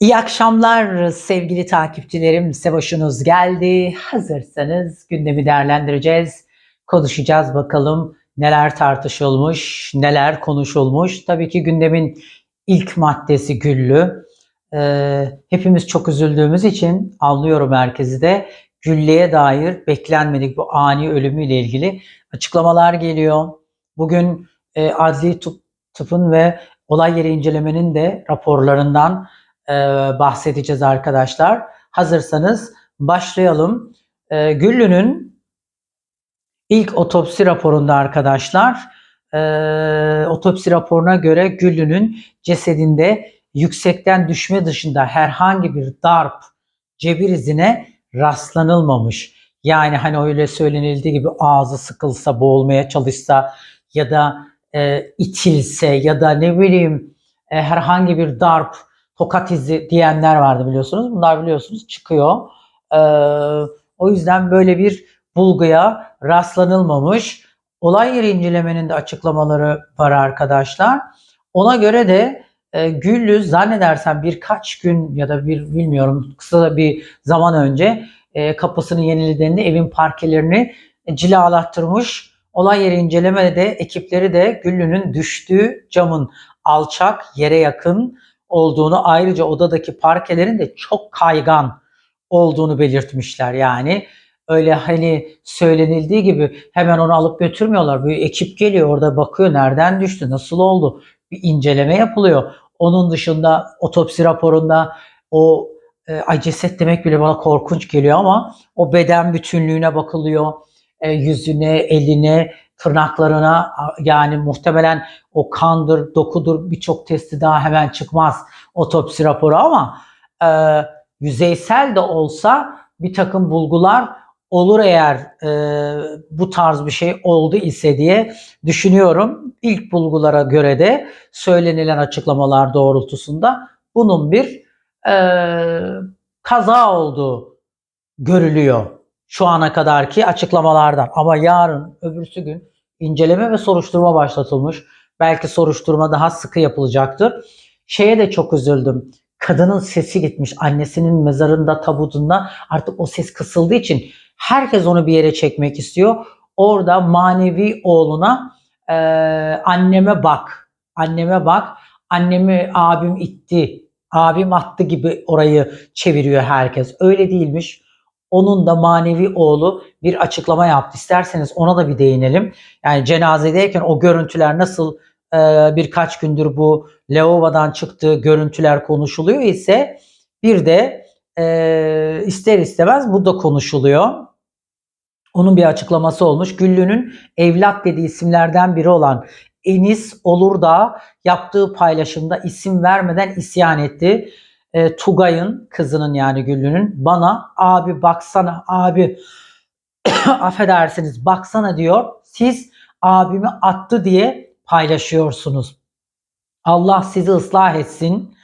İyi akşamlar sevgili takipçilerim. Sevoş'unuz geldi. Hazırsanız gündemi değerlendireceğiz. Konuşacağız bakalım neler tartışılmış, neler konuşulmuş. Tabii ki gündemin ilk maddesi Güllü. Ee, hepimiz çok üzüldüğümüz için anlıyorum herkesi de Güllü'ye dair beklenmedik bu ani ölümüyle ilgili açıklamalar geliyor. Bugün e, adli tıp, tıpın ve olay yeri incelemenin de raporlarından e, bahsedeceğiz arkadaşlar. Hazırsanız başlayalım. E, Güllü'nün ilk otopsi raporunda arkadaşlar e, otopsi raporuna göre Güllü'nün cesedinde yüksekten düşme dışında herhangi bir darp, cebir izine rastlanılmamış. Yani hani öyle söylenildiği gibi ağzı sıkılsa, boğulmaya çalışsa ya da e, itilse ya da ne bileyim e, herhangi bir darp, tokat izi diyenler vardı biliyorsunuz. Bunlar biliyorsunuz çıkıyor. Ee, o yüzden böyle bir bulguya rastlanılmamış. Olay yeri incelemenin de açıklamaları var arkadaşlar. Ona göre de e, Güllü zannedersem birkaç gün ya da bir bilmiyorum kısa bir zaman önce e, kapısını yenilediğinde evin parkelerini cilalattırmış. Olay yeri incelemede de ekipleri de Güllü'nün düştüğü camın alçak yere yakın olduğunu ayrıca odadaki parkelerin de çok kaygan olduğunu belirtmişler. Yani öyle hani söylenildiği gibi hemen onu alıp götürmüyorlar. Bir ekip geliyor orada bakıyor nereden düştü, nasıl oldu? Bir inceleme yapılıyor. Onun dışında otopsi raporunda o e, ay ceset demek bile bana korkunç geliyor ama o beden bütünlüğüne bakılıyor. E, yüzüne, eline, tırnaklarına yani muhtemelen o kandır, dokudur birçok testi daha hemen çıkmaz otopsi raporu ama e, yüzeysel de olsa bir takım bulgular olur eğer e, bu tarz bir şey oldu ise diye düşünüyorum. İlk bulgulara göre de söylenilen açıklamalar doğrultusunda bunun bir e, kaza olduğu görülüyor şu ana kadarki açıklamalardan. Ama yarın öbürsü gün inceleme ve soruşturma başlatılmış. Belki soruşturma daha sıkı yapılacaktır. Şeye de çok üzüldüm. Kadının sesi gitmiş. Annesinin mezarında, tabutunda artık o ses kısıldığı için herkes onu bir yere çekmek istiyor. Orada manevi oğluna e, anneme bak, anneme bak, annemi abim itti, abim attı gibi orayı çeviriyor herkes. Öyle değilmiş. Onun da manevi oğlu bir açıklama yaptı. İsterseniz ona da bir değinelim. Yani cenazedeyken o görüntüler nasıl e, birkaç gündür bu lavabodan çıktığı görüntüler konuşuluyor ise bir de e, ister istemez bu da konuşuluyor. Onun bir açıklaması olmuş. Güllü'nün evlat dediği isimlerden biri olan Enis Olur da yaptığı paylaşımda isim vermeden isyan etti e, Tugay'ın kızının yani Güllü'nün bana abi baksana abi affedersiniz baksana diyor. Siz abimi attı diye paylaşıyorsunuz. Allah sizi ıslah etsin.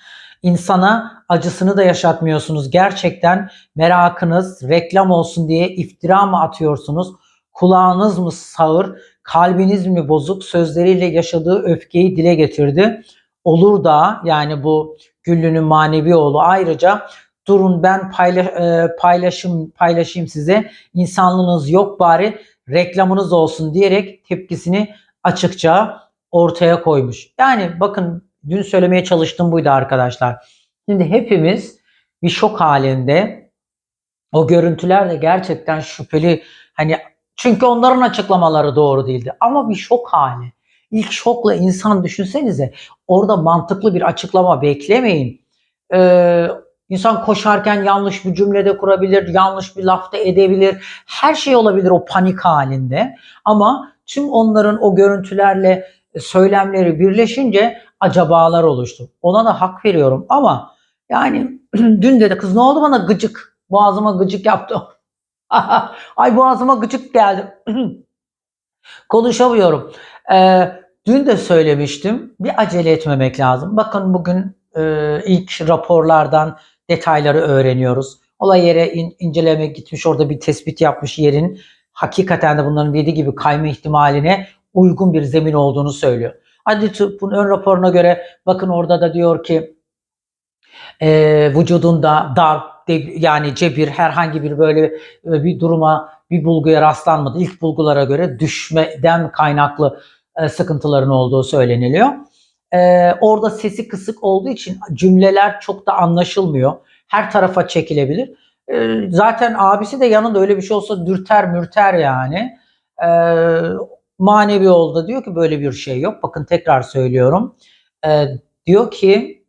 İnsana acısını da yaşatmıyorsunuz. Gerçekten merakınız reklam olsun diye iftira mı atıyorsunuz? Kulağınız mı sağır, kalbiniz mi bozuk sözleriyle yaşadığı öfkeyi dile getirdi. Olur da yani bu Güllü'nün manevi oğlu ayrıca durun ben paylaş, e, paylaşım paylaşayım size insanlığınız yok bari reklamınız olsun diyerek tepkisini açıkça ortaya koymuş. Yani bakın dün söylemeye çalıştığım buydu arkadaşlar. Şimdi hepimiz bir şok halinde o görüntüler de gerçekten şüpheli hani çünkü onların açıklamaları doğru değildi ama bir şok hali. İlk şokla insan düşünsenize orada mantıklı bir açıklama beklemeyin. Ee, insan koşarken yanlış bir cümlede kurabilir, yanlış bir lafta edebilir. Her şey olabilir o panik halinde. Ama tüm onların o görüntülerle söylemleri birleşince acabalar oluştu. Ona da hak veriyorum ama yani dün dedi kız ne oldu bana gıcık. Boğazıma gıcık yaptı. Ay boğazıma gıcık geldi. Konuşamıyorum. Ee, dün de söylemiştim. Bir acele etmemek lazım. Bakın bugün e, ilk raporlardan detayları öğreniyoruz. Olay yere in, inceleme gitmiş orada bir tespit yapmış yerin hakikaten de bunların dediği gibi kayma ihtimaline uygun bir zemin olduğunu söylüyor. Adli tıbbın ön raporuna göre bakın orada da diyor ki Ee, vücudunda darp, yani cebir herhangi bir böyle e, bir duruma, bir bulguya rastlanmadı. İlk bulgulara göre düşmeden kaynaklı e, sıkıntıların olduğu söyleniliyor. Ee, orada sesi kısık olduğu için cümleler çok da anlaşılmıyor. Her tarafa çekilebilir. Ee, zaten abisi de yanında öyle bir şey olsa dürter mürter yani. Ee, manevi oldu diyor ki böyle bir şey yok. Bakın tekrar söylüyorum. Diyor ki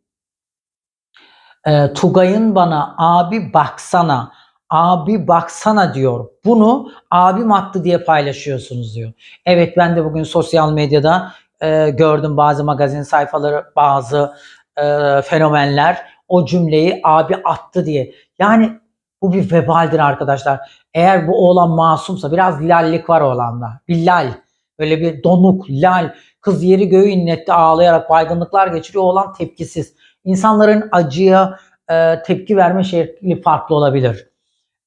e, Tugay'ın bana abi baksana, abi baksana diyor. Bunu abim attı diye paylaşıyorsunuz diyor. Evet ben de bugün sosyal medyada e, gördüm bazı magazin sayfaları, bazı e, fenomenler o cümleyi abi attı diye. Yani bu bir vebaldir arkadaşlar. Eğer bu oğlan masumsa biraz lallik var oğlanda. Bir lal. Böyle bir donuk, lal. Kız yeri göğü inletti ağlayarak baygınlıklar geçiriyor. Oğlan tepkisiz. İnsanların acıya e, tepki verme şekli farklı olabilir.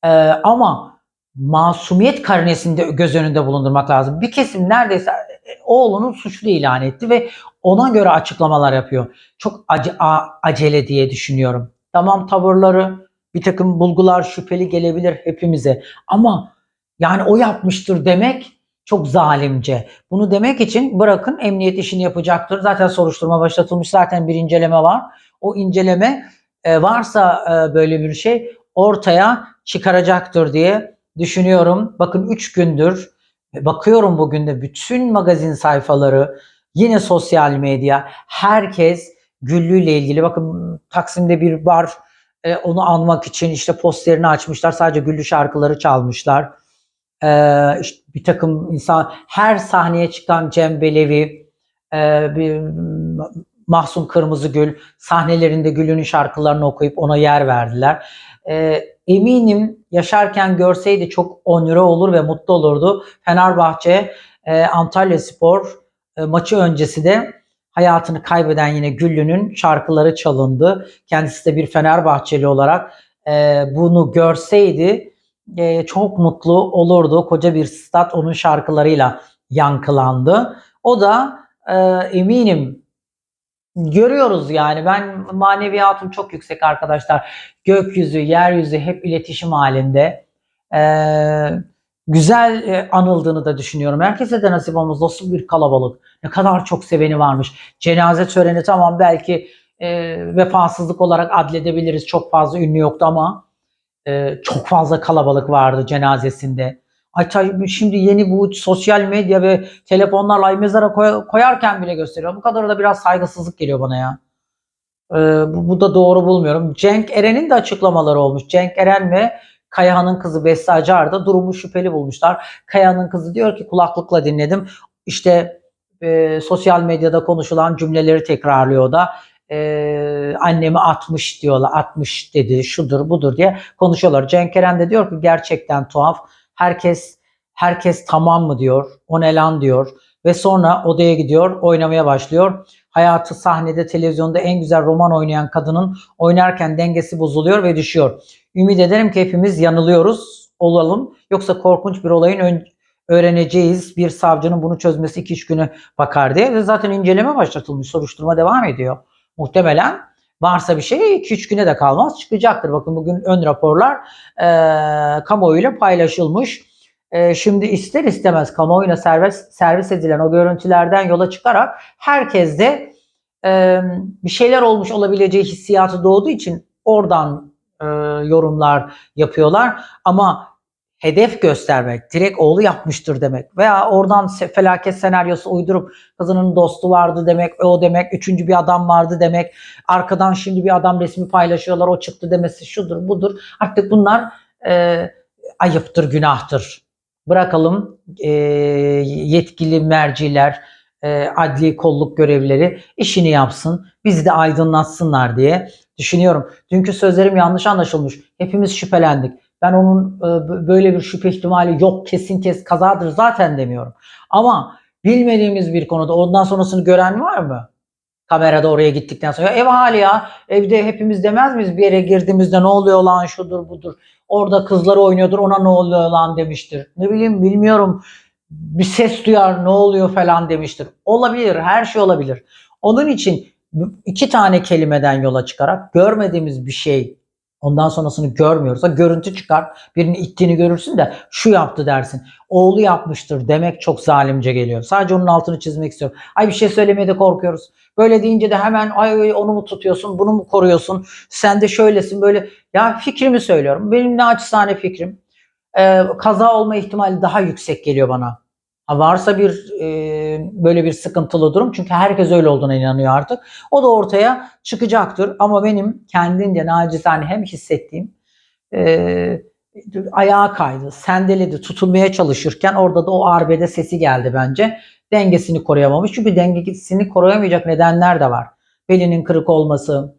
E, ama masumiyet karnesinde göz önünde bulundurmak lazım. Bir kesim neredeyse e, oğlunun suçlu ilan etti ve ona göre açıklamalar yapıyor. Çok acı, a- acele diye düşünüyorum. Tamam tavırları, bir takım bulgular şüpheli gelebilir hepimize. Ama yani o yapmıştır demek çok zalimce. Bunu demek için bırakın emniyet işini yapacaktır. Zaten soruşturma başlatılmış. Zaten bir inceleme var. O inceleme e, varsa e, böyle bir şey ortaya çıkaracaktır diye düşünüyorum. Bakın 3 gündür e, bakıyorum bugün de bütün magazin sayfaları yine sosyal medya herkes Güllü ile ilgili bakın Taksim'de bir bar e, onu anmak için işte posterini açmışlar. Sadece Güllü şarkıları çalmışlar. E, işte bir takım insan her sahneye çıkan Cem Belevi, e, bir Mahsun Kırmızıgül sahnelerinde Gül'ün şarkılarını okuyup ona yer verdiler. E, eminim yaşarken görseydi çok onure olur ve mutlu olurdu. Fenerbahçe e, Antalya Spor e, maçı öncesi de hayatını kaybeden yine Güllü'nün şarkıları çalındı. Kendisi de bir Fenerbahçeli olarak e, bunu görseydi e, çok mutlu olurdu. Koca bir stat onun şarkılarıyla yankılandı. O da e, eminim görüyoruz yani ben maneviyatım çok yüksek arkadaşlar. Gökyüzü, yeryüzü hep iletişim halinde. Ee, güzel e, anıldığını da düşünüyorum. Herkese de nasip olmaz. Nasıl bir kalabalık. Ne kadar çok seveni varmış. Cenaze töreni tamam belki e, vefasızlık olarak adledebiliriz. Çok fazla ünlü yoktu ama e, çok fazla kalabalık vardı cenazesinde. Şimdi yeni bu sosyal medya ve telefonlarla ay mezara koy- koyarken bile gösteriyor. Bu kadar da biraz saygısızlık geliyor bana ya. Ee, bu, bu da doğru bulmuyorum. Cenk Eren'in de açıklamaları olmuş. Cenk Eren ve Kayahan'ın kızı Beste Acar da durumu şüpheli bulmuşlar. Kayahan'ın kızı diyor ki kulaklıkla dinledim. İşte e, sosyal medyada konuşulan cümleleri tekrarlıyor da. E, annemi atmış diyorlar. Atmış dedi şudur budur diye konuşuyorlar. Cenk Eren de diyor ki gerçekten tuhaf. Herkes herkes tamam mı diyor. O ne lan diyor. Ve sonra odaya gidiyor, oynamaya başlıyor. Hayatı sahnede, televizyonda en güzel roman oynayan kadının oynarken dengesi bozuluyor ve düşüyor. Ümit ederim ki hepimiz yanılıyoruz, olalım. Yoksa korkunç bir olayın ön- öğreneceğiz. Bir savcının bunu çözmesi 2-3 güne bakar diye. Ve zaten inceleme başlatılmış, soruşturma devam ediyor. Muhtemelen varsa bir şey 2-3 güne de kalmaz çıkacaktır. Bakın bugün ön raporlar e, kamuoyuyla paylaşılmış. E, şimdi ister istemez kamuoyuna servis, servis edilen o görüntülerden yola çıkarak herkes de e, bir şeyler olmuş olabileceği hissiyatı doğduğu için oradan e, yorumlar yapıyorlar. Ama hedef göstermek, direkt oğlu yapmıştır demek veya oradan felaket senaryosu uydurup kızının dostu vardı demek, o demek, üçüncü bir adam vardı demek, arkadan şimdi bir adam resmi paylaşıyorlar, o çıktı demesi şudur budur. Artık bunlar e, ayıptır, günahtır. Bırakalım e, yetkili merciler, e, adli kolluk görevlileri işini yapsın, bizi de aydınlatsınlar diye düşünüyorum. Dünkü sözlerim yanlış anlaşılmış. Hepimiz şüphelendik. Ben onun e, böyle bir şüphe ihtimali yok kesin kes kazadır zaten demiyorum. Ama bilmediğimiz bir konuda ondan sonrasını gören var mı? Kamerada oraya gittikten sonra "Ya ev hali ya evde hepimiz demez miyiz bir yere girdiğimizde ne oluyor lan şudur budur. Orada kızlar oynuyordur ona ne oluyor lan demiştir. Ne bileyim bilmiyorum bir ses duyar ne oluyor falan demiştir. Olabilir her şey olabilir. Onun için iki tane kelimeden yola çıkarak görmediğimiz bir şey ondan sonrasını görmüyoruz. Ha, görüntü çıkar birini ittiğini görürsün de şu yaptı dersin. Oğlu yapmıştır demek çok zalimce geliyor. Sadece onun altını çizmek istiyorum. Ay bir şey söylemeye de korkuyoruz. Böyle deyince de hemen ay onu mu tutuyorsun bunu mu koruyorsun sen de şöylesin böyle. Ya fikrimi söylüyorum. Benim naçizane fikrim. Ee, kaza olma ihtimali daha yüksek geliyor bana. Varsa bir e, böyle bir sıkıntılı durum çünkü herkes öyle olduğuna inanıyor artık. O da ortaya çıkacaktır ama benim kendince nacizane hem hissettiğim e, ayağa kaydı, sendeledi, tutunmaya çalışırken orada da o arbede sesi geldi bence. Dengesini koruyamamış çünkü dengesini koruyamayacak nedenler de var. Belinin kırık olması,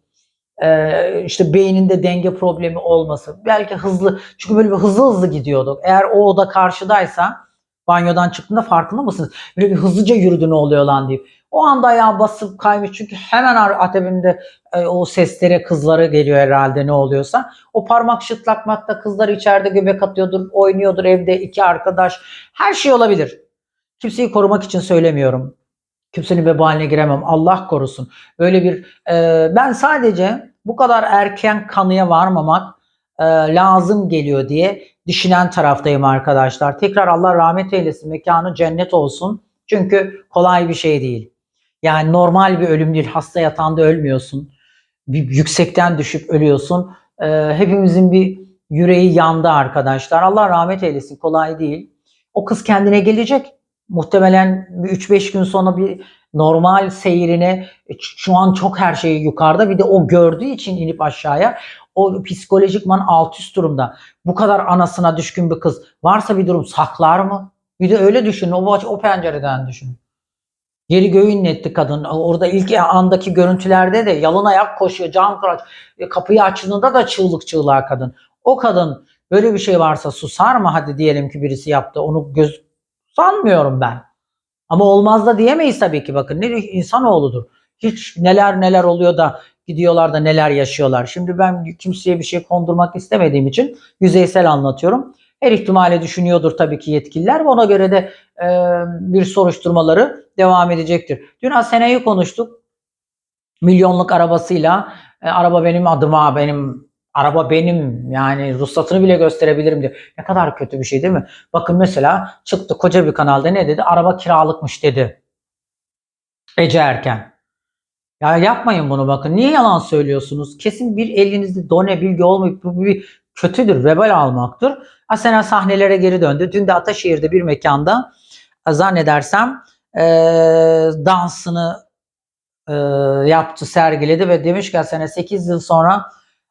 e, işte beyninde denge problemi olması, belki hızlı çünkü böyle bir hızlı hızlı gidiyorduk. Eğer o oda karşıdaysa banyodan çıktığında farkında mısınız? Böyle bir hızlıca yürüdü ne oluyor lan deyip. O anda ayağı basıp kaymış çünkü hemen akabinde e, o seslere kızlara geliyor herhalde ne oluyorsa. O parmak şıtlatmakta kızlar içeride göbek atıyordur, oynuyordur evde iki arkadaş. Her şey olabilir. Kimseyi korumak için söylemiyorum. Kimsenin vebaline giremem. Allah korusun. Böyle bir e, ben sadece bu kadar erken kanıya varmamak e, lazım geliyor diye düşünen taraftayım arkadaşlar. Tekrar Allah rahmet eylesin. Mekanı cennet olsun. Çünkü kolay bir şey değil. Yani normal bir ölüm değil. Hasta yatağında ölmüyorsun. Bir yüksekten düşüp ölüyorsun. Ee, hepimizin bir yüreği yandı arkadaşlar. Allah rahmet eylesin. Kolay değil. O kız kendine gelecek. Muhtemelen bir 3-5 gün sonra bir normal seyrine şu an çok her şey yukarıda bir de o gördüğü için inip aşağıya o psikolojikman alt üst durumda. Bu kadar anasına düşkün bir kız varsa bir durum saklar mı? Bir de öyle düşünün o, o pencereden düşünün. Yeri göğü inletti kadın. Orada ilk andaki görüntülerde de yalın ayak koşuyor. Cam kıraç. E, Kapıyı açtığında da çığlık çığlığa kadın. O kadın böyle bir şey varsa susar mı? Hadi diyelim ki birisi yaptı. Onu göz sanmıyorum ben. Ama olmaz da diyemeyiz tabii ki. Bakın ne insanoğludur. Hiç neler neler oluyor da gidiyorlar da neler yaşıyorlar. Şimdi ben kimseye bir şey kondurmak istemediğim için yüzeysel anlatıyorum. Her ihtimale düşünüyordur tabii ki yetkililer ve ona göre de e, bir soruşturmaları devam edecektir. Dün Asena'yı konuştuk. Milyonluk arabasıyla e, araba benim adıma, benim araba benim yani ruhsatını bile gösterebilirim diyor. Ne kadar kötü bir şey değil mi? Bakın mesela çıktı koca bir kanalda ne dedi? Araba kiralıkmış dedi. Ece Erken. Ya yapmayın bunu bakın. Niye yalan söylüyorsunuz? Kesin bir elinizde done bilgi olmayıp bu bir kötüdür, vebal almaktır. Asena sahnelere geri döndü. Dün de Ataşehir'de bir mekanda e, zannedersem e, dansını e, yaptı, sergiledi ve demiş ki Asena 8 yıl sonra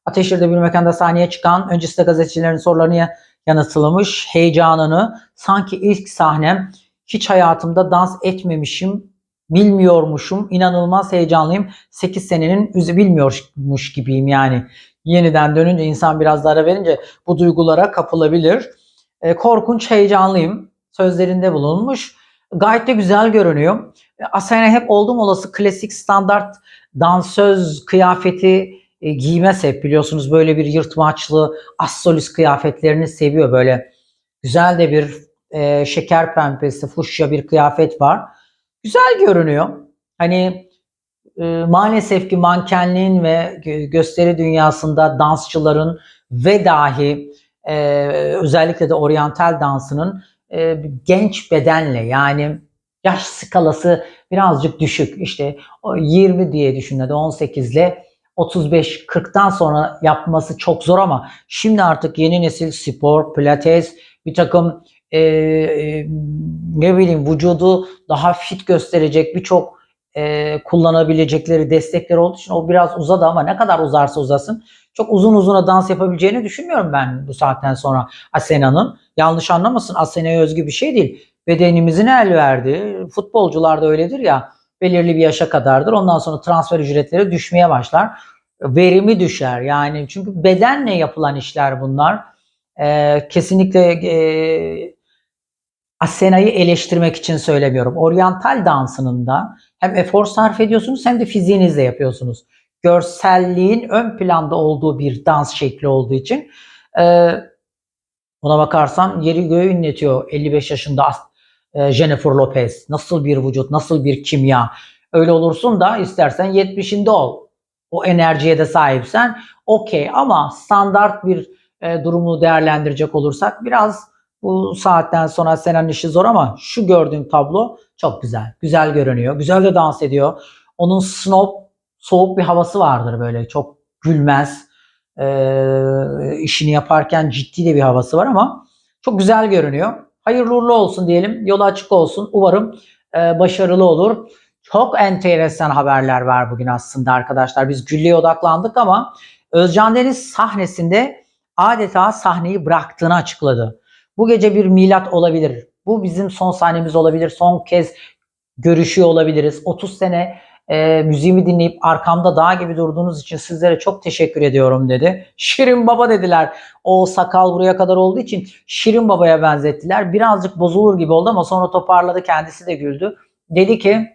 Ataşehir'de bir mekanda sahneye çıkan, öncesinde gazetecilerin sorularını yanıtlamış, heyecanını sanki ilk sahnem hiç hayatımda dans etmemişim bilmiyormuşum. İnanılmaz heyecanlıyım. 8 senenin üzü bilmiyormuş gibiyim yani. Yeniden dönünce insan biraz daha ara verince bu duygulara kapılabilir. E, korkunç heyecanlıyım. Sözlerinde bulunmuş. Gayet de güzel görünüyor. E, Asena hep oldum olası klasik standart dansöz kıyafeti e, giymez hep biliyorsunuz böyle bir yırtmaçlı assolis kıyafetlerini seviyor böyle. Güzel de bir e, şeker pembesi, fuşya bir kıyafet var güzel görünüyor. Hani e, maalesef ki mankenliğin ve gösteri dünyasında dansçıların ve dahi e, özellikle de oryantal dansının e, genç bedenle yani yaş skalası birazcık düşük. İşte 20 diye hadi 18 ile 35-40'tan sonra yapması çok zor ama şimdi artık yeni nesil spor, pilates, bir takım e, e, ne bileyim vücudu daha fit gösterecek birçok e, kullanabilecekleri destekler olduğu için o biraz uzadı ama ne kadar uzarsa uzasın çok uzun uzuna dans yapabileceğini düşünmüyorum ben bu saatten sonra Asena'nın. Yanlış anlamasın Asena'ya özgü bir şey değil. Bedenimizin el verdi. Futbolcular da öyledir ya belirli bir yaşa kadardır. Ondan sonra transfer ücretleri düşmeye başlar. Verimi düşer yani çünkü bedenle yapılan işler bunlar. Ee, kesinlikle e, Asena'yı eleştirmek için söylemiyorum. Oryantal dansının da hem efor sarf ediyorsunuz hem de fiziğinizle yapıyorsunuz. Görselliğin ön planda olduğu bir dans şekli olduğu için e, ona bakarsan yeri göğü inletiyor 55 yaşında e, Jennifer Lopez. Nasıl bir vücut, nasıl bir kimya. öyle olursun da istersen 70'inde ol. O enerjiye de sahipsen okey ama standart bir e, durumu değerlendirecek olursak biraz bu saatten sonra senin işi zor ama şu gördüğün tablo çok güzel. Güzel görünüyor. Güzel de dans ediyor. Onun snob soğuk bir havası vardır böyle. Çok gülmez. Ee, işini yaparken ciddi de bir havası var ama çok güzel görünüyor. Hayırlı uğurlu olsun diyelim. Yolu açık olsun. Umarım e, başarılı olur. Çok enteresan haberler var bugün aslında arkadaşlar. Biz Güllü'ye odaklandık ama Özcan Deniz sahnesinde adeta sahneyi bıraktığını açıkladı. Bu gece bir milat olabilir. Bu bizim son sahnemiz olabilir. Son kez görüşüyor olabiliriz. 30 sene e, müziğimi dinleyip arkamda dağ gibi durduğunuz için sizlere çok teşekkür ediyorum dedi. Şirin Baba dediler. O sakal buraya kadar olduğu için Şirin Baba'ya benzettiler. Birazcık bozulur gibi oldu ama sonra toparladı kendisi de güldü. Dedi ki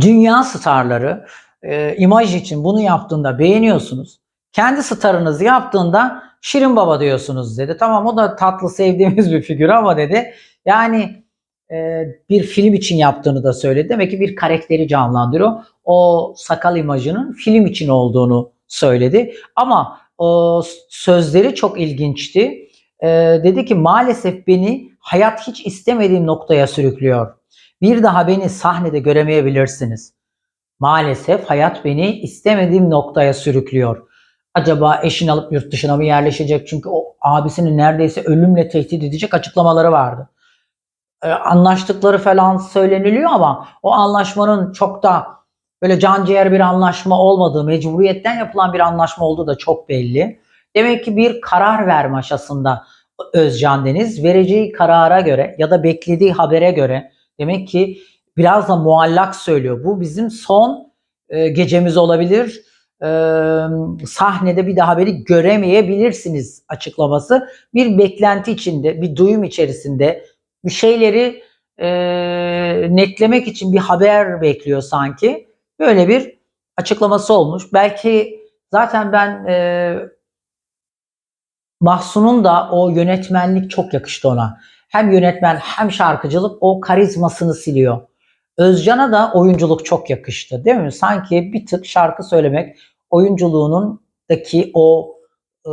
dünya starları e, imaj için bunu yaptığında beğeniyorsunuz. Kendi starınızı yaptığında Şirin Baba diyorsunuz dedi. Tamam o da tatlı sevdiğimiz bir figür ama dedi. Yani e, bir film için yaptığını da söyledi. Demek ki bir karakteri canlandırıyor. O sakal imajının film için olduğunu söyledi. Ama o sözleri çok ilginçti. E, dedi ki maalesef beni hayat hiç istemediğim noktaya sürüklüyor. Bir daha beni sahnede göremeyebilirsiniz. Maalesef hayat beni istemediğim noktaya sürüklüyor. Acaba eşini alıp yurt dışına mı yerleşecek? Çünkü o abisini neredeyse ölümle tehdit edecek açıklamaları vardı. Ee, anlaştıkları falan söyleniliyor ama o anlaşmanın çok da böyle can ciğer bir anlaşma olmadığı, mecburiyetten yapılan bir anlaşma olduğu da çok belli. Demek ki bir karar verme aşasında Özcan Deniz vereceği karara göre ya da beklediği habere göre demek ki biraz da muallak söylüyor. Bu bizim son e, gecemiz olabilir. Sahnede bir daha beni göremeyebilirsiniz açıklaması. Bir beklenti içinde, bir duyum içerisinde bir şeyleri e, netlemek için bir haber bekliyor sanki. Böyle bir açıklaması olmuş. Belki zaten ben e, Mahsun'un da o yönetmenlik çok yakıştı ona. Hem yönetmen hem şarkıcılık o karizmasını siliyor. Özcan'a da oyunculuk çok yakıştı değil mi? Sanki bir tık şarkı söylemek oyunculuğunun daki o e,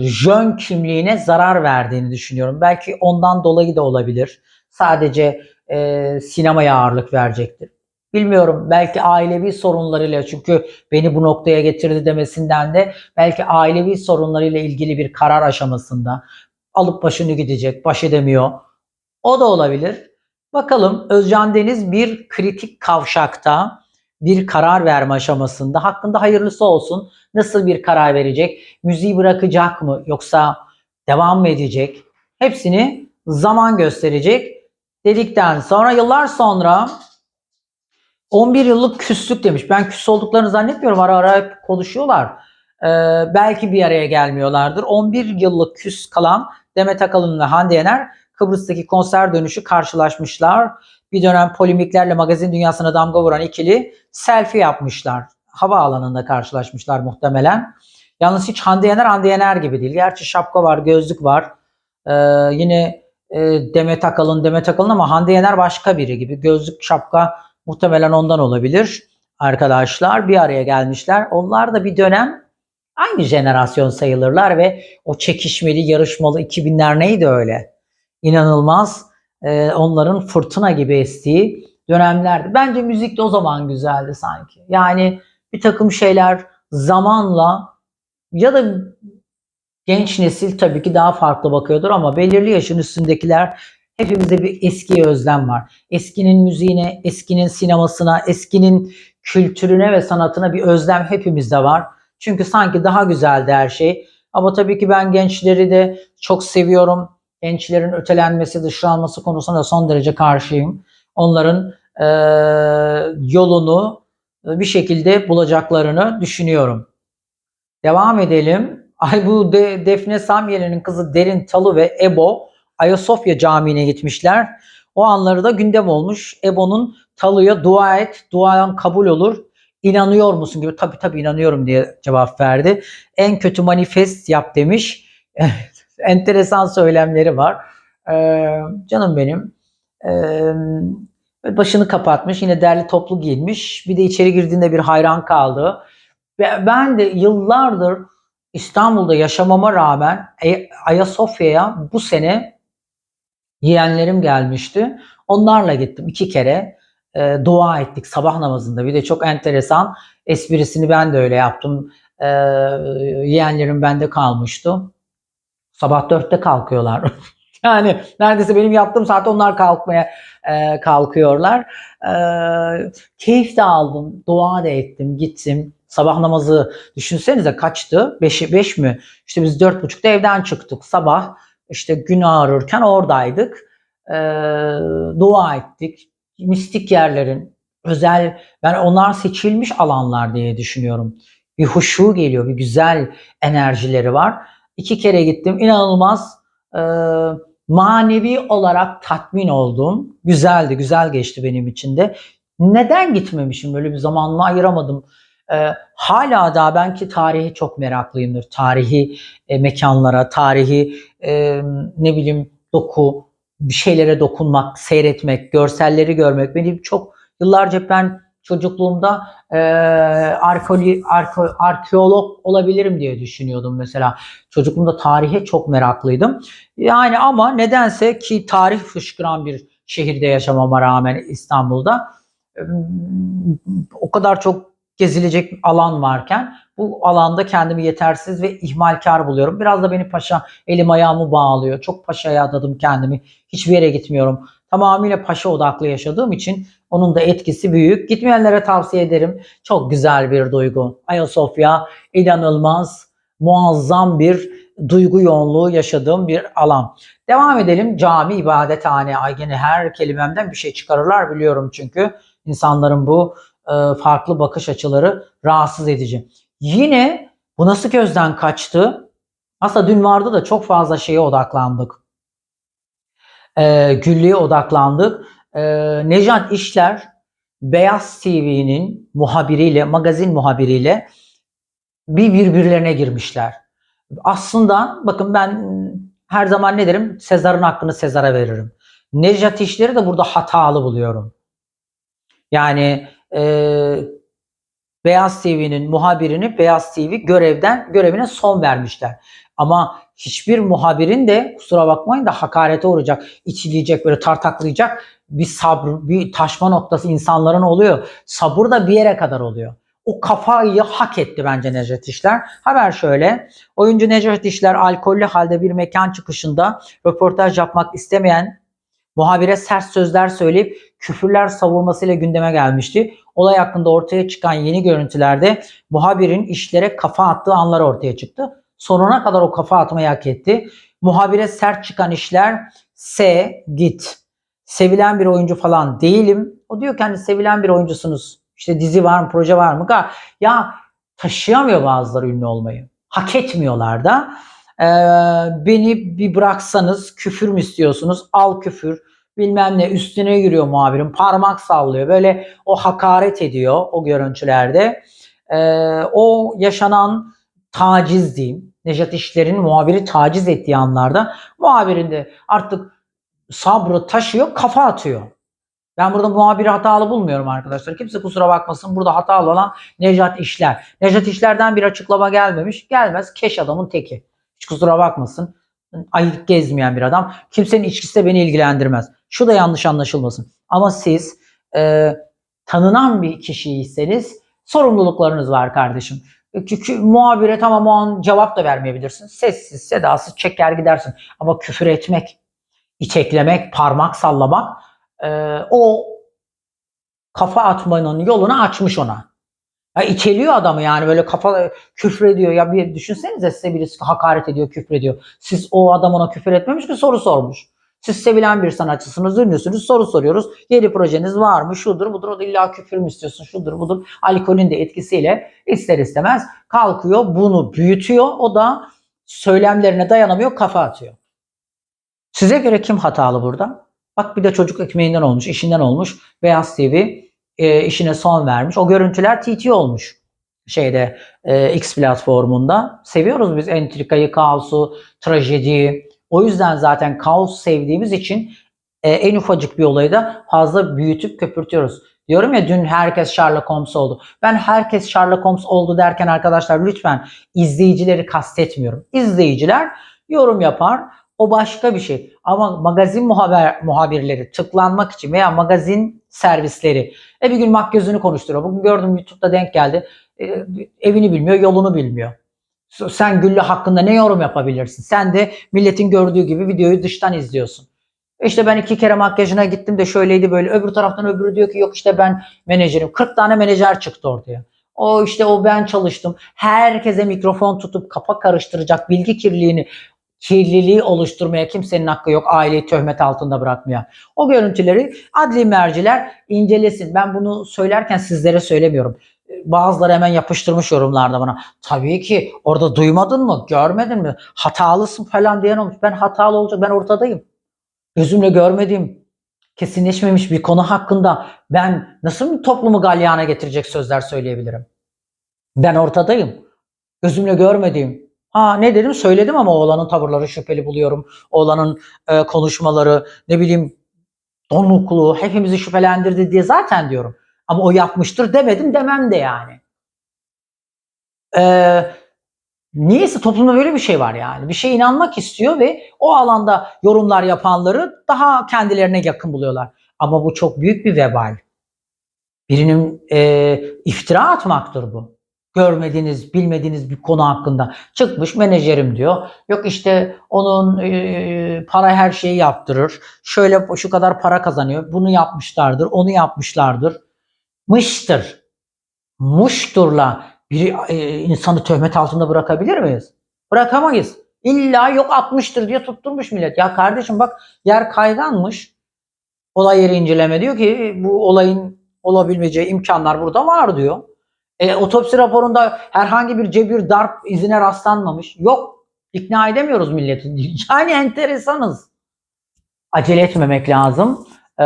jön kimliğine zarar verdiğini düşünüyorum. Belki ondan dolayı da olabilir. Sadece e, sinemaya ağırlık verecektir. Bilmiyorum belki ailevi sorunlarıyla çünkü beni bu noktaya getirdi demesinden de belki ailevi sorunlarıyla ilgili bir karar aşamasında alıp başını gidecek, baş edemiyor. O da olabilir. Bakalım Özcan Deniz bir kritik kavşakta bir karar verme aşamasında hakkında hayırlısı olsun. Nasıl bir karar verecek? Müziği bırakacak mı yoksa devam mı edecek? Hepsini zaman gösterecek dedikten sonra yıllar sonra 11 yıllık küslük demiş. Ben küs olduklarını zannetmiyorum. Ara ara hep konuşuyorlar. Ee, belki bir araya gelmiyorlardır. 11 yıllık küs kalan Demet Akalın ve Hande Yener Kıbrıs'taki konser dönüşü karşılaşmışlar. Bir dönem polemiklerle magazin dünyasına damga vuran ikili selfie yapmışlar. Havaalanında karşılaşmışlar muhtemelen. Yalnız hiç Hande Yener Hande Yener gibi değil. Gerçi şapka var, gözlük var. Ee, yine e, Demet Akalın Demet Akalın ama Hande Yener başka biri gibi. Gözlük, şapka muhtemelen ondan olabilir. Arkadaşlar bir araya gelmişler. Onlar da bir dönem aynı jenerasyon sayılırlar ve o çekişmeli, yarışmalı 2000'ler neydi öyle? İnanılmaz e, onların fırtına gibi estiği dönemlerdi. Bence müzik de o zaman güzeldi sanki. Yani bir takım şeyler zamanla ya da genç nesil tabii ki daha farklı bakıyordur ama belirli yaşın üstündekiler hepimizde bir eskiye özlem var. Eskinin müziğine, eskinin sinemasına, eskinin kültürüne ve sanatına bir özlem hepimizde var. Çünkü sanki daha güzeldi her şey. Ama tabii ki ben gençleri de çok seviyorum gençlerin ötelenmesi, dışlanması konusunda son derece karşıyım. Onların e, yolunu bir şekilde bulacaklarını düşünüyorum. Devam edelim. Ay bu de, Defne Samyeli'nin kızı Derin Talu ve Ebo Ayasofya Camii'ne gitmişler. O anları da gündem olmuş. Ebo'nun Talu'ya dua et, duayan kabul olur. İnanıyor musun gibi tabii tabii inanıyorum diye cevap verdi. En kötü manifest yap demiş. enteresan söylemleri var. Ee, canım benim. Ee, başını kapatmış, yine derli toplu giyinmiş. Bir de içeri girdiğinde bir hayran kaldı. Ve ben de yıllardır İstanbul'da yaşamama rağmen Ay- Ayasofya'ya bu sene yeğenlerim gelmişti. Onlarla gittim iki kere. Ee, dua ettik sabah namazında. Bir de çok enteresan esprisini ben de öyle yaptım. Ee, yeğenlerim bende kalmıştı. Sabah dörtte kalkıyorlar. yani neredeyse benim yattığım saatte onlar kalkmaya e, kalkıyorlar. Ee, keyif de aldım, dua da ettim, gittim. Sabah namazı düşünsenize kaçtı? 5 beş mi? İşte biz dört buçukta evden çıktık. Sabah işte gün ağrırken oradaydık. Ee, dua ettik. Mistik yerlerin özel, ben onlar seçilmiş alanlar diye düşünüyorum. Bir huşu geliyor, bir güzel enerjileri var. İki kere gittim. İnanılmaz e, manevi olarak tatmin oldum. Güzeldi, güzel geçti benim için de. Neden gitmemişim? Böyle bir zamanımı ayıramadım. Ee, hala da ben ki tarihi çok meraklıyımdır. Tarihi e, mekanlara, tarihi e, ne bileyim doku, bir şeylere dokunmak, seyretmek, görselleri görmek benim çok yıllarca ben çocukluğumda e, arkeoli, arke, arkeolog olabilirim diye düşünüyordum mesela. Çocukluğumda tarihe çok meraklıydım. Yani ama nedense ki tarih fışkıran bir şehirde yaşamama rağmen İstanbul'da e, o kadar çok gezilecek alan varken bu alanda kendimi yetersiz ve ihmalkar buluyorum. Biraz da beni paşa elim ayağımı bağlıyor. Çok paşaya adadım kendimi. Hiçbir yere gitmiyorum. Tamamıyla paşa odaklı yaşadığım için onun da etkisi büyük. Gitmeyenlere tavsiye ederim. Çok güzel bir duygu. Ayasofya inanılmaz, muazzam bir duygu yoğunluğu yaşadığım bir alan. Devam edelim. Cami, ibadethane. Ay gene her kelimemden bir şey çıkarırlar biliyorum çünkü. insanların bu e, farklı bakış açıları rahatsız edici. Yine bu nasıl gözden kaçtı? Aslında dün vardı da çok fazla şeye odaklandık. E, güllüğe odaklandık. E, Nejat İşler Beyaz TV'nin muhabiriyle, magazin muhabiriyle bir birbirlerine girmişler. Aslında bakın ben her zaman ne derim? Sezar'ın hakkını Sezar'a veririm. Nejat İşler'i de burada hatalı buluyorum. Yani e, Beyaz TV'nin muhabirini Beyaz TV görevden görevine son vermişler. Ama hiçbir muhabirin de kusura bakmayın da hakarete uğrayacak, içileyecek, böyle tartaklayacak bir sabır, bir taşma noktası insanların oluyor. Sabır da bir yere kadar oluyor. O kafayı hak etti bence Necdet İşler. Haber şöyle. Oyuncu Necdet İşler alkollü halde bir mekan çıkışında röportaj yapmak istemeyen muhabire sert sözler söyleyip küfürler savurmasıyla gündeme gelmişti. Olay hakkında ortaya çıkan yeni görüntülerde muhabirin işlere kafa attığı anlar ortaya çıktı. Sonuna kadar o kafa atmayı hak etti. Muhabire sert çıkan işler S git. Sevilen bir oyuncu falan değilim. O diyor ki hani sevilen bir oyuncusunuz. İşte dizi var mı, proje var mı? Ya taşıyamıyor bazıları ünlü olmayı. Hak etmiyorlar da. Ee, beni bir bıraksanız küfür mü istiyorsunuz? Al küfür bilmem ne üstüne giriyor muhabirin parmak sallıyor böyle o hakaret ediyor o görüntülerde ee, o yaşanan taciz diyeyim Nejat İşler'in muhabiri taciz ettiği anlarda muhabirin de artık sabrı taşıyor kafa atıyor. Ben burada muhabiri hatalı bulmuyorum arkadaşlar. Kimse kusura bakmasın. Burada hatalı olan Nejat İşler. Nejat İşler'den bir açıklama gelmemiş. Gelmez. Keş adamın teki. Hiç kusura bakmasın. Ayık gezmeyen bir adam. Kimsenin içkisi de beni ilgilendirmez. Şu da yanlış anlaşılmasın. Ama siz e, tanınan bir kişiyseniz sorumluluklarınız var kardeşim. Çünkü muhabire tamam o an cevap da vermeyebilirsin. Sessiz, sedasız çeker gidersin. Ama küfür etmek, iteklemek, parmak sallamak e, o kafa atmanın yolunu açmış ona. Ya iteliyor adamı yani böyle kafa küfrediyor. Ya bir düşünsenize size birisi hakaret ediyor, küfrediyor. Siz o adam ona küfür etmemiş ki soru sormuş. Siz sevilen bir sanatçısınız, ünlüsünüz, soru soruyoruz. Yeni projeniz var mı? Şudur, budur, o da illa küfür mü istiyorsun? Şudur, budur. Alkolün de etkisiyle ister istemez kalkıyor, bunu büyütüyor. O da söylemlerine dayanamıyor, kafa atıyor. Size göre kim hatalı burada? Bak bir de çocuk ekmeğinden olmuş, işinden olmuş. Beyaz TV e, işine son vermiş. O görüntüler TT olmuş şeyde e, X platformunda. Seviyoruz biz entrikayı, kaosu, trajediyi. O yüzden zaten kaos sevdiğimiz için e, en ufacık bir olayı da fazla büyütüp köpürtüyoruz. Diyorum ya dün herkes Sherlock Holmes oldu. Ben herkes Sherlock Holmes oldu derken arkadaşlar lütfen izleyicileri kastetmiyorum. İzleyiciler yorum yapar. O başka bir şey. Ama magazin muhaber, muhabirleri tıklanmak için veya magazin servisleri e bir gün makyözünü konuşturuyor. Bugün gördüm YouTube'da denk geldi. E, evini bilmiyor, yolunu bilmiyor. Sen Güllü hakkında ne yorum yapabilirsin? Sen de milletin gördüğü gibi videoyu dıştan izliyorsun. İşte ben iki kere makyajına gittim de şöyleydi böyle. Öbür taraftan öbürü diyor ki yok işte ben menajerim. 40 tane menajer çıktı ortaya. O işte o ben çalıştım. Herkese mikrofon tutup kafa karıştıracak bilgi kirliliğini kirliliği oluşturmaya kimsenin hakkı yok. Aileyi töhmet altında bırakmaya. O görüntüleri adli merciler incelesin. Ben bunu söylerken sizlere söylemiyorum. Bazıları hemen yapıştırmış yorumlarda bana. Tabii ki orada duymadın mı? Görmedin mi? Hatalısın falan diyen olmuş. Ben hatalı olacak. Ben ortadayım. Gözümle görmediğim, kesinleşmemiş bir konu hakkında ben nasıl bir toplumu galyana getirecek sözler söyleyebilirim? Ben ortadayım. Gözümle görmediğim. Ha ne dedim söyledim ama oğlanın tavırları şüpheli buluyorum. Oğlanın e, konuşmaları ne bileyim donukluğu hepimizi şüphelendirdi diye zaten diyorum. Ama o yapmıştır demedim demem de yani. Ee, niyeyse toplumda böyle bir şey var yani. Bir şeye inanmak istiyor ve o alanda yorumlar yapanları daha kendilerine yakın buluyorlar. Ama bu çok büyük bir vebal. Birinin e, iftira atmaktır bu. Görmediğiniz, bilmediğiniz bir konu hakkında çıkmış menajerim diyor. Yok işte onun e, para her şeyi yaptırır. Şöyle şu kadar para kazanıyor. Bunu yapmışlardır, onu yapmışlardır. Mıştır. Muşturla bir e, insanı töhmet altında bırakabilir miyiz? Bırakamayız. İlla yok 60'tır diye tutturmuş millet. Ya kardeşim bak yer kayganmış. Olay yeri inceleme diyor ki bu olayın olabileceği imkanlar burada var diyor. E, otopsi raporunda herhangi bir cebir darp izine rastlanmamış. Yok. ikna edemiyoruz milleti. Yani enteresanız. Acele etmemek lazım. Ee,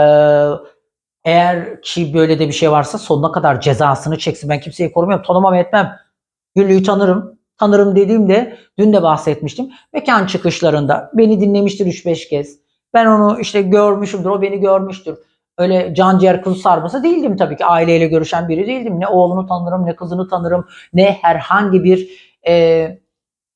eğer ki böyle de bir şey varsa sonuna kadar cezasını çeksin. Ben kimseyi korumuyorum. Tanımam etmem. Güllü'yü tanırım. Tanırım dediğimde dün de bahsetmiştim. Mekan çıkışlarında beni dinlemiştir 3-5 kez. Ben onu işte görmüşümdür. O beni görmüştür. Öyle can ciğer kuzu sarması değildim tabii ki. Aileyle görüşen biri değildim. Ne oğlunu tanırım ne kızını tanırım. Ne herhangi bir e,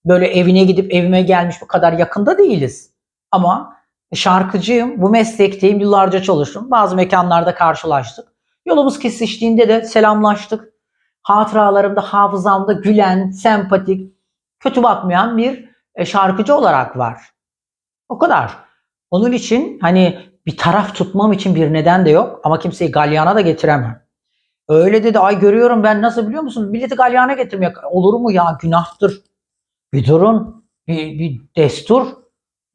böyle evine gidip evime gelmiş bu kadar yakında değiliz. Ama şarkıcıyım. Bu meslekteyim. Yıllarca çalıştım. Bazı mekanlarda karşılaştık. Yolumuz kesiştiğinde de selamlaştık. Hatıralarımda, hafızamda gülen, sempatik, kötü bakmayan bir e, şarkıcı olarak var. O kadar. Onun için hani bir taraf tutmam için bir neden de yok ama kimseyi galyana da getiremem. Öyle dedi ay görüyorum ben nasıl biliyor musun? Milleti galyana getirmeye olur mu ya günahtır. Bir durun. Bir, bir destur.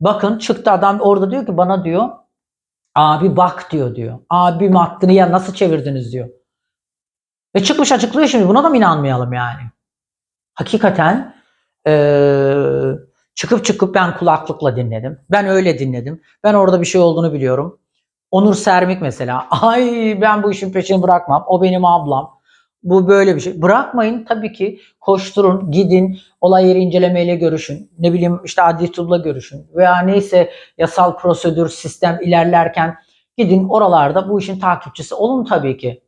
Bakın çıktı adam orada diyor ki bana diyor abi bak diyor diyor. Abi hattını ya nasıl çevirdiniz diyor. Ve çıkmış açıklıyor şimdi buna da mı inanmayalım yani? Hakikaten ee, çıkıp çıkıp ben kulaklıkla dinledim. Ben öyle dinledim. Ben orada bir şey olduğunu biliyorum. Onur Sermik mesela. Ay ben bu işin peşini bırakmam. O benim ablam. Bu böyle bir şey. Bırakmayın tabii ki koşturun, gidin, olay yeri incelemeyle görüşün. Ne bileyim işte adli tıbla görüşün. Veya neyse yasal prosedür, sistem ilerlerken gidin oralarda bu işin takipçisi olun tabii ki.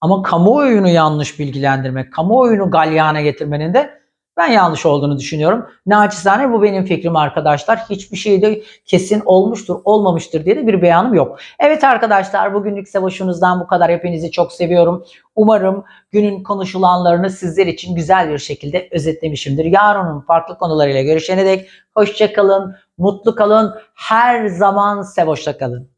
Ama kamuoyunu yanlış bilgilendirmek, kamuoyunu galyana getirmenin de ben yanlış olduğunu düşünüyorum. Naçizane bu benim fikrim arkadaşlar. Hiçbir şey de kesin olmuştur, olmamıştır diye de bir beyanım yok. Evet arkadaşlar bugünlük savaşınızdan bu kadar. Hepinizi çok seviyorum. Umarım günün konuşulanlarını sizler için güzel bir şekilde özetlemişimdir. Yarının farklı konularıyla görüşene dek hoşçakalın, mutlu kalın, her zaman sevoşta kalın.